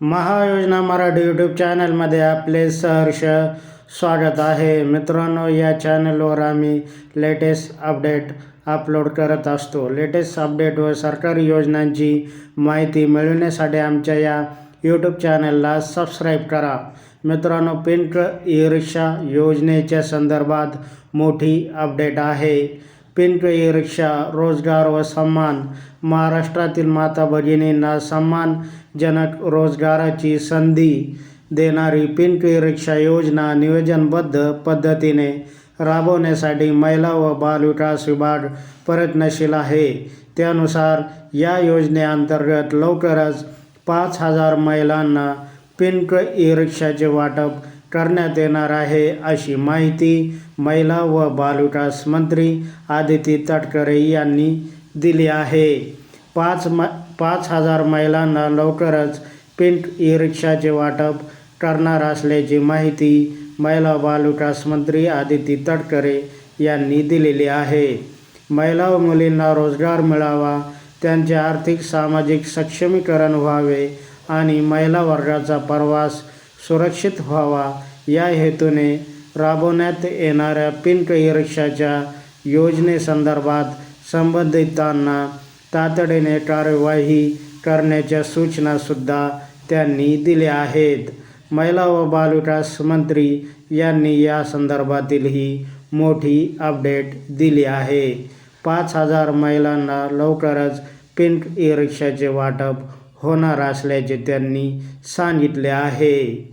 महायोजना Marathi YouTube चॅनलमध्ये आपले सहर्ष स्वागत आहे. मित्रांनो या चॅनलवर आम्ही लेटेस्ट अपडेट अपलोड करत असतो. लेटेस्ट अपडेट व सरकारी योजनांची माहिती मिळवण्यासाठी आमच्या या यूट्यूब चॅनलला सबस्क्राईब करा. मित्रांनो पिंक ई रिक्षा योजनेच्या संदर्भात मोठी अपडेट आहे. पिंक ई रिक्षा रोजगार व सन्मान. महाराष्ट्रातील माता भगिनींना सन्मानजनक रोजगाराची संधी देणारी पिंक ई रिक्षा योजना नियोजनबद्ध पद्धतीने राबवण्यासाठी महिला व बालविकास विभाग प्रयत्नशील आहे. त्यानुसार या योजनेअंतर्गत लवकरच पाच हजार महिलांना पिंक ई रिक्षाचे वाटप करण्यात येणार आहे अशी माहिती महिला व बालविकास मंत्री आदिती तटकरे यांनी दिली आहे. पाच म पाच हजार महिलांना लवकरच पिंट ई रिक्षाचे वाटप करणार असल्याची माहिती महिला बालविकास मंत्री आदिती तटकरे यांनी दिलेली आहे. महिला व मुलींना रोजगार मिळावा त्यांचे आर्थिक सामाजिक सक्षमीकरण व्हावे आणि महिला वर्गाचा प्रवास सुरक्षित व्हावा. या हेतूने राबवण्यात येणाऱ्या पिंक ई रिक्षाच्या योजनेसंदर्भात संबंधितांना तातडीने कार्यवाही करण्याच्या सूचनासुद्धा त्यांनी दिल्या आहेत. महिला व बालविकास मंत्री यांनी या संदर्भातील ही मोठी अपडेट दिली आहे. पाच हजार महिलांना लवकरच पिंक ई रिक्षाचे वाटप होणार असल्याचे त्यांनी सांगितले आहे.